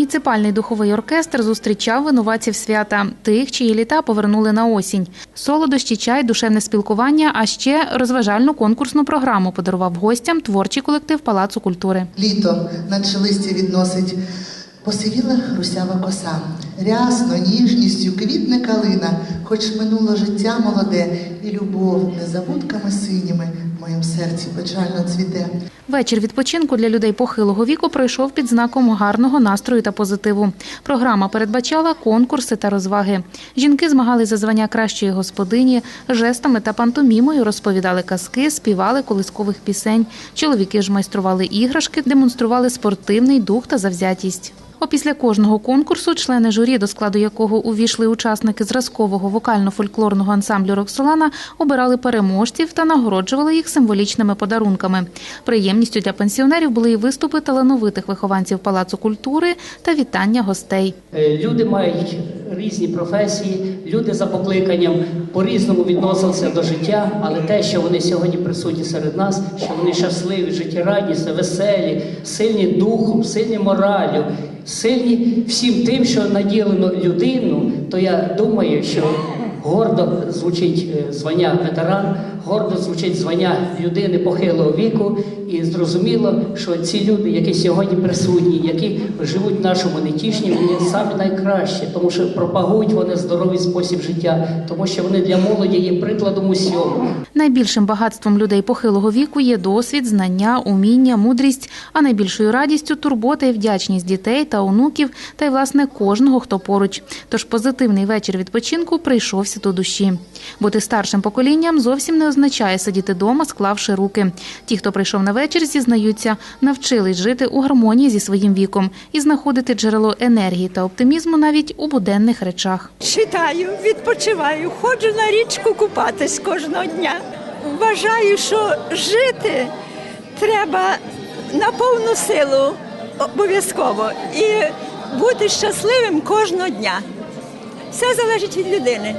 Муніципальний духовий оркестр зустрічав винуватців свята, тих, чиї літа повернули на осінь. Солодощі, чай, душевне спілкування, а ще розважальну конкурсну програму подарував гостям творчий колектив Палацу культури. Літо над шелисті відносить посивіла русява коса. Рясно, ніжністю квітне калина, хоч минуло життя молоде, і любов незабудками синіми моєму серці печально цвіте. Вечір відпочинку для людей похилого віку пройшов під знаком гарного настрою та позитиву. Програма передбачала конкурси та розваги. Жінки змагали за звання кращої господині, жестами та пантомімою розповідали казки, співали колискових пісень. Чоловіки ж майстрували іграшки, демонстрували спортивний дух та завзятість. Опісля кожного конкурсу члени журі, до складу якого увійшли учасники зразкового вокально-фольклорного ансамблю Роксолана, обирали переможців та нагороджували їх символічними подарунками. Приємністю для пенсіонерів були і виступи талановитих вихованців Палацу культури та вітання гостей. Е, Люди мають різні професії, люди за покликанням по-різному відносилися до життя, але те, що вони сьогодні присутні серед нас, що вони щасливі, життєрадісні, веселі, сильні духом, сильні моралю, сильні всім тим, що наділено людину, то я думаю, що гордо звучить е, звання ветеран, гордо звучить звання людини похилого віку, і зрозуміло, що ці люди, які сьогодні присутні, які живуть в нашому нетішні, вони самі найкращі, тому що пропагують вони здоровий спосіб життя, тому що вони для молоді є прикладом усього. Найбільшим багатством людей похилого віку є досвід, знання, уміння, мудрість, а найбільшою радістю турбота і вдячність дітей та онуків, та й власне кожного, хто поруч. Тож позитивний вечір відпочинку прийшовся до душі. Бути старшим поколінням зовсім не означає сидіти дома, склавши руки. Ті, хто прийшов на вечір, зізнаються, навчились жити у гармонії зі своїм віком і знаходити джерело енергії та оптимізму навіть у буденних речах. Читаю, відпочиваю, ходжу на річку купатись кожного дня. Вважаю, що жити треба на повну силу обов'язково і бути щасливим кожного дня. Все залежить від людини.